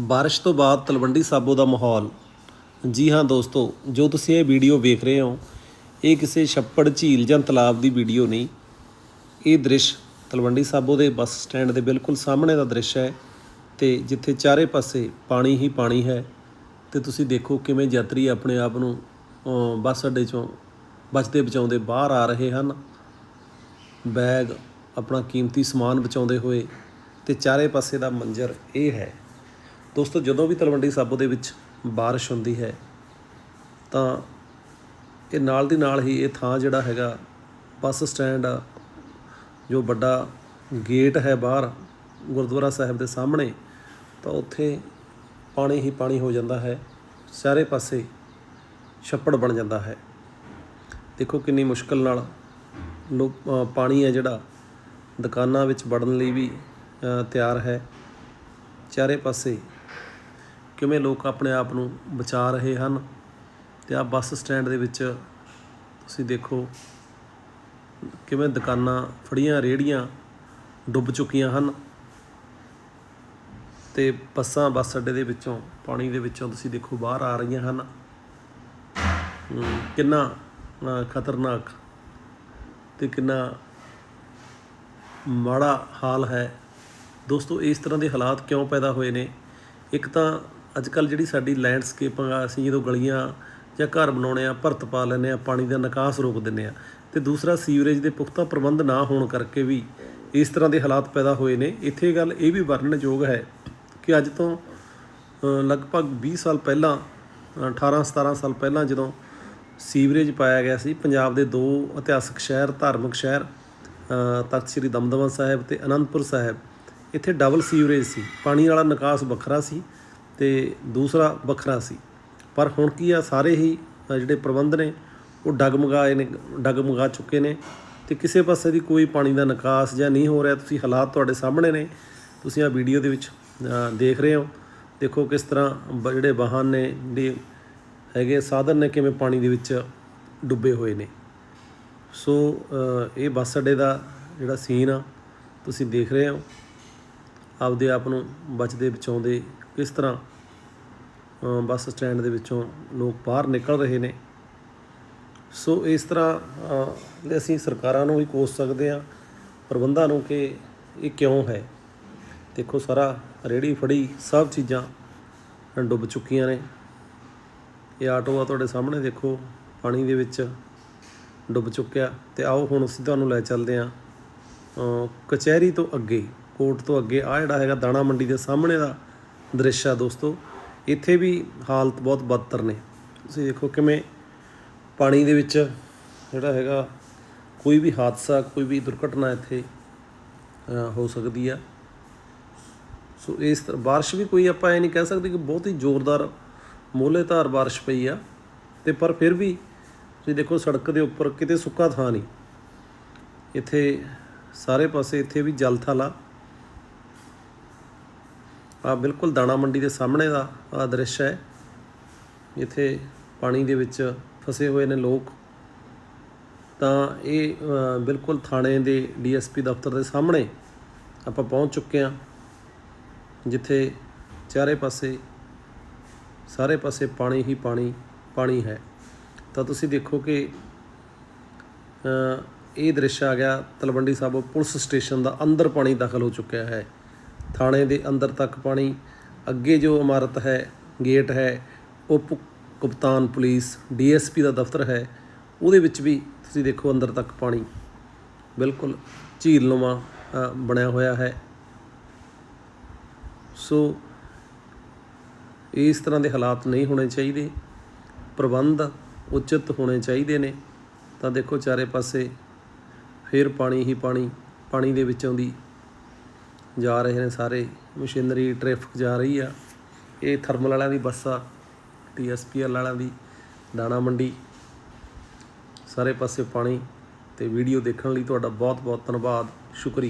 ਬਾਰਿਸ਼ ਤੋਂ ਬਾਅਦ ਤਲਵੰਡੀ ਸਾਬੋ ਦਾ ਮਾਹੌਲ। ਜੀ ਹਾਂ ਦੋਸਤੋ, ਜੋ ਤੁਸੀਂ ਇਹ ਵੀਡੀਓ ਵੇਖ ਰਹੇ ਹੋ, ਇਹ ਕਿਸੇ ਛੱਪੜ, ਝੀਲ ਜਾਂ ਤਲਾਬ ਦੀ ਵੀਡੀਓ ਨਹੀਂ। ਇਹ ਦ੍ਰਿਸ਼ ਤਲਵੰਡੀ ਸਾਬੋ ਦੇ ਬੱਸ ਸਟੈਂਡ ਦੇ ਬਿਲਕੁਲ ਸਾਹਮਣੇ ਦਾ ਦ੍ਰਿਸ਼ ਹੈ ਤੇ ਜਿੱਥੇ ਚਾਰੇ ਪਾਸੇ ਪਾਣੀ ਹੀ ਪਾਣੀ ਹੈ। ਤੇ ਤੁਸੀਂ ਦੇਖੋ ਕਿਵੇਂ ਯਾਤਰੀ ਆਪਣੇ ਆਪ ਨੂੰ ਬੱਸ ਅੱਡੇ ਚੋਂ ਬਚਦੇ ਬਚਾਉਂਦੇ ਬਾਹਰ ਆ ਰਹੇ ਹਨ। ਬੈਗ, ਆਪਣਾ ਕੀਮਤੀ ਸਮਾਨ ਬਚਾਉਂਦੇ ਹੋਏ ਤੇ ਚਾਰੇ ਪਾਸੇ ਦਾ ਮੰਜ਼ਰ ਇਹ ਹੈ। ਦੋਸਤੋ ਜਦੋਂ ਵੀ ਤਲਵੰਡੀ ਸਾਬੋ ਦੇ ਵਿੱਚ ਬਾਰਿਸ਼ ਹੁੰਦੀ ਹੈ ਤਾਂ ਇਹ ਨਾਲ ਦੀ ਨਾਲ ਹੀ ਇਹ ਥਾਂ ਜਿਹੜਾ ਹੈਗਾ ਬੱਸ ਸਟੈਂਡ ਆ, ਜੋ ਵੱਡਾ ਗੇਟ ਹੈ ਬਾਹਰ ਗੁਰਦੁਆਰਾ ਸਾਹਿਬ ਦੇ ਸਾਹਮਣੇ ਤਾਂ ਉੱਥੇ ਪਾਣੀ ਹੀ ਪਾਣੀ ਹੋ ਜਾਂਦਾ ਹੈ ਚਾਰੇ ਪਾਸੇ ਛੱਪੜ ਬਣ ਜਾਂਦਾ ਹੈ। ਦੇਖੋ ਕਿੰਨੀ ਮੁਸ਼ਕਲ ਨਾਲ ਲੋਕ ਪਾਣੀ ਹੈ ਜਿਹੜਾ ਦੁਕਾਨਾਂ ਵਿੱਚ ਵੜਨ ਲਈ ਵੀ ਤਿਆਰ ਹੈ। ਚਾਰੇ ਪਾਸੇ ਕਿਵੇਂ ਲੋਕ ਆਪਣੇ ਆਪ ਨੂੰ ਬਚਾ ਰਹੇ ਹਨ ਅਤੇ ਆ ਬੱਸ ਸਟੈਂਡ ਦੇ ਵਿੱਚ ਤੁਸੀਂ ਦੇਖੋ ਕਿਵੇਂ ਦੁਕਾਨਾਂ ਫੜੀਆਂ ਰੇੜੀਆਂ ਡੁੱਬ ਚੁੱਕੀਆਂ ਹਨ ਤੇ ਬੱਸਾਂ ਬੱਸ ਅੱਡੇ ਦੇ ਵਿੱਚੋਂ, ਪਾਣੀ ਦੇ ਵਿੱਚੋਂ ਤੁਸੀਂ ਦੇਖੋ ਬਾਹਰ ਆ ਰਹੀਆਂ ਹਨ। ਕਿੰਨਾ ਖਤਰਨਾਕ ਤੇ ਕਿੰਨਾ ਮਾੜਾ ਹਾਲ ਹੈ। ਦੋਸਤੋ, ਇਸ ਤਰ੍ਹਾਂ ਦੇ ਹਾਲਾਤ ਕਿਉਂ ਪੈਦਾ ਹੋਏ ਨੇ? ਇੱਕ ਤਾਂ ਅੱਜ ਕੱਲ ਜਿਹੜੀ ਸਾਡੀ ਲੈਂਡਸਕੇਪ ਆ ਅਸੀਂ ਜਦੋਂ ਗਲੀਆਂ ਜਾਂ ਘਰ ਬਣਾਉਣੇ ਆ ਭਰਤ ਪਾ ਲੈਂਦੇ ਆ ਪਾਣੀ ਦਾ ਨਿਕਾਸ ਰੋਕ ਦਿੰਦੇ ਆ ਤੇ ਦੂਸਰਾ ਸੀਵਰੇਜ ਦੇ ਪੁਖਤਾ ਪ੍ਰਬੰਧ ਨਾ ਹੋਣ ਕਰਕੇ ਵੀ ਇਸ ਤਰ੍ਹਾਂ ਦੇ ਹਾਲਾਤ ਪੈਦਾ ਹੋਏ ਨੇ। ਇੱਥੇ ਗੱਲ ਇਹ ਵੀ ਵਰਣਨਯੋਗ ਹੈ ਕਿ ਅੱਜ ਤੋਂ ਲਗਭਗ 20 ਸਾਲ ਪਹਿਲਾਂ ਅ, 18 17 ਸਾਲ ਪਹਿਲਾਂ ਜਦੋਂ ਸੀਵਰੇਜ ਪਾਇਆ ਗਿਆ ਸੀ ਪੰਜਾਬ ਦੇ ਦੋ ਇਤਿਹਾਸਕ ਸ਼ਹਿਰ ਧਾਰਮਿਕ ਸ਼ਹਿਰ ਤਖਤ ਸ੍ਰੀ ਦਮਦਮਾ ਸਾਹਿਬ ਤੇ ਅਨੰਦਪੁਰ ਸਾਹਿਬ ਇੱਥੇ ਡਬਲ ਸੀਵਰੇਜ ਸੀ। ਪਾਣੀ ਵਾਲਾ ਨਿਕਾਸ ਵੱਖਰਾ ਸੀ। ਤੇ ਦੂਸਰਾ ਵੱਖਰਾ ਸੀ। ਪਰ ਹੁਣ ਕੀ ਆ, ਸਾਰੇ ਹੀ ਜਿਹੜੇ ਪ੍ਰਬੰਧ ਨੇ, ਉਹ ਡਗਮਗਾਏ ਨੇ, ਡਗਮਗਾ ਚੁੱਕੇ ਨੇ ਤੇ ਕਿਸੇ ਪਾਸੇ ਦੀ ਕੋਈ ਪਾਣੀ ਦਾ ਨਿਕਾਸ ਜਾਂ ਨਹੀਂ ਹੋ ਰਿਹਾ। ਤੁਸੀਂ ਹਾਲਾਤ ਤੁਹਾਡੇ ਸਾਹਮਣੇ ਨੇ, ਤੁਸੀਂ ਆ ਵੀਡੀਓ ਦੇ ਵਿੱਚ ਦੇਖ ਰਹੇ ਹੋ। ਦੇਖੋ ਕਿਸ ਤਰ੍ਹਾਂ ਬ- ਜਿਹੜੇ ਵਾਹਨ ਨੇ ਜਿਹੜੇ ਹੈਗੇ ਸਾਧਨ ਨੇ, ਕਿਵੇਂ ਪਾਣੀ ਦੇ ਵਿੱਚ ਡੁੱਬੇ ਹੋਏ ਨੇ। ਸੋ ਇਹ ਬੱਸ ਅੱਡੇ ਦਾ ਜਿਹੜਾ ਸੀਨ ਆ, ਤੁਸੀਂ ਦੇਖ ਰਹੇ ਹੋ। ਆਪਦੇ ਆਪ ਨੂੰ ਬਚਦੇ, ਬਚਾਉਂਦੇ ਕਿਸ ਤਰ੍ਹਾਂ ਬੱਸ ਸਟੈਂਡ ਦੇ ਵਿੱਚੋਂ ਲੋਕ ਬਾਹਰ ਨਿਕਲ ਰਹੇ ਨੇ। ਸੋ ਇਸ ਤਰ੍ਹਾਂ ਅਸੀਂ ਸਰਕਾਰਾਂ ਨੂੰ ਵੀ ਕੋਸ ਸਕਦੇ ਹਾਂ, ਪ੍ਰਬੰਧਾਂ ਨੂੰ ਕਿ ਇਹ ਕਿਉਂ ਹੈ? ਦੇਖੋ ਸਾਰਾ ਰੇੜੀ ਫੜੀ ਸਭ ਚੀਜ਼ਾਂ ਡੁੱਬ ਚੁੱਕੀਆਂ ਨੇ। ਇਹ ਆਟੋ ਆ ਤੁਹਾਡੇ ਸਾਹਮਣੇ ਦੇਖੋ, ਪਾਣੀ ਦੇ ਵਿੱਚ ਡੁੱਬ ਚੁੱਕਿਆ। ਤੇ ਆਓ ਹੁਣ ਅਸੀਂ ਤੁਹਾਨੂੰ ਲੈ ਚੱਲਦੇ ਹਾਂ ਕਚਹਿਰੀ ਤੋਂ ਅੱਗੇ ਕੋਰਟ ਤੋਂ ਅੱਗੇ। ਆ ਜਿਹੜਾ ਹੈਗਾ ਦਾਣਾ ਮੰਡੀ ਦੇ ਸਾਹਮਣੇ ਦਾ ਦ੍ਰਿਸ਼ ਆ ਦੋਸਤੋ। ਇੱਥੇ ਵੀ ਹਾਲਤ ਬਹੁਤ ਬਦਤਰ ਨੇ। ਤੁਸੀਂ ਦੇਖੋ ਕਿਵੇਂ ਪਾਣੀ ਦੇ ਵਿੱਚ ਜਿਹੜਾ ਹੈਗਾ ਕੋਈ ਵੀ ਹਾਦਸਾ, ਕੋਈ ਵੀ ਦੁਰਘਟਨਾ ਇੱਥੇ ਹੋ ਸਕਦੀ ਆ। ਸੋ ਇਸ ਤਰ੍ਹਾਂ ਬਾਰਿਸ਼ ਵੀ ਕੋਈ ਆਪਾਂ ਇਹ ਨਹੀਂ ਕਹਿ ਸਕਦੇ ਕਿ ਬਹੁਤ ਹੀ ਜ਼ੋਰਦਾਰ ਮੋਹਲੇਧਾਰ ਬਾਰਿਸ਼ ਪਈ ਆ। ਤੇ ਪਰ ਫਿਰ ਵੀ ਤੁਸੀਂ ਦੇਖੋ ਸੜਕ ਦੇ ਉੱਪਰ ਕਿਤੇ ਸੁੱਕਾ ਥਾਂ ਨਹੀਂ। ਇੱਥੇ ਸਾਰੇ ਪਾਸੇ ਇੱਥੇ ਵੀ ਜਲ ਥਾਲਾ ਆ ਬਿਲਕੁਲ ਦਾਣਾ ਮੰਡੀ ਦੇ ਸਾਹਮਣੇ ਦਾ ਆ ਦ੍ਰਿਸ਼ ਹੈ। ਇੱਥੇ ਪਾਣੀ ਦੇ ਵਿੱਚ ਫਸੇ ਹੋਏ ਨੇ ਲੋਕ। ਤਾਂ ਇਹ ਬਿਲਕੁਲ ਥਾਣੇ ਦੇ ਡੀਐਸਪੀ ਦਫ਼ਤਰ ਦੇ ਸਾਹਮਣੇ ਆਪਾਂ ਪਹੁੰਚ ਚੁੱਕੇ ਹਾਂ। ਜਿੱਥੇ ਚਾਰੇ ਪਾਸੇ, ਸਾਰੇ ਪਾਸੇ ਪਾਣੀ ਹੀ ਪਾਣੀ ਪਾਣੀ ਹੈ। ਤਾਂ ਤੁਸੀਂ ਦੇਖੋ ਕਿ ਇਹ ਦ੍ਰਿਸ਼ ਆ ਗਿਆ। ਤਲਵੰਡੀ ਸਾਬੋ ਪੁਲਿਸ ਸਟੇਸ਼ਨ ਦਾ ਅੰਦਰ ਪਾਣੀ ਦਾਖਲ ਹੋ ਚੁੱਕਿਆ ਹੈ। ਥਾਣੇ ਦੇ ਅੰਦਰ ਤੱਕ ਪਾਣੀ। ਅੱਗੇ ਜੋ ਇਮਾਰਤ ਹੈ ਗੇਟ ਹੈ ਉਪ ਕਪਤਾਨ ਪੁਲਿਸ ਡੀਐਸਪੀ ਦਾ ਦਫ਼ਤਰ ਹੈ ਉਹਦੇ ਵਿੱਚ ਵੀ ਤੁਸੀਂ ਦੇਖੋ ਅੰਦਰ ਤੱਕ ਪਾਣੀ। ਬਿਲਕੁਲ ਝੀਲਨੁਮਾ ਅ, ਬਣਿਆ ਹੋਇਆ ਹੈ। ਸੋ ਇਸ ਤਰ੍ਹਾਂ ਦੇ ਹਾਲਾਤ ਨਹੀਂ ਹੋਣੇ ਚਾਹੀਦੇ। ਪ੍ਰਬੰਧ ਉਚਿਤ ਹੋਣੇ ਚਾਹੀਦੇ ਨੇ। ਤਾਂ ਦੇਖੋ ਚਾਰੇ ਪਾਸੇ ਫਿਰ ਪਾਣੀ ਹੀ ਪਾਣੀ ਪਾਣੀ ਦੇ ਵਿੱਚੋਂ ਦੀ ਜਾ ਰਹੇ ਨੇ ਸਾਰੇ। ਮਸ਼ੀਨਰੀ ਟ੍ਰੈਫਿਕ ਜਾ ਰਹੀ ਆ। ਇਹ ਥਰਮਲ ਵਾਲਿਆਂ ਦੀ ਬੱਸ ਆ ਟੀਐਸਪੀਐਲ ਵਾਲਿਆਂ ਦੀ, ਦਾਣਾ ਮੰਡੀ। ਸਾਰੇ ਪਾਸੇ ਪਾਣੀ ਤੇ ਵੀਡੀਓ ਦੇਖਣ ਲਈ ਤੁਹਾਡਾ ਬਹੁਤ ਬਹੁਤ ਧੰਨਵਾਦ। ਸ਼ੁਕਰੀਆ।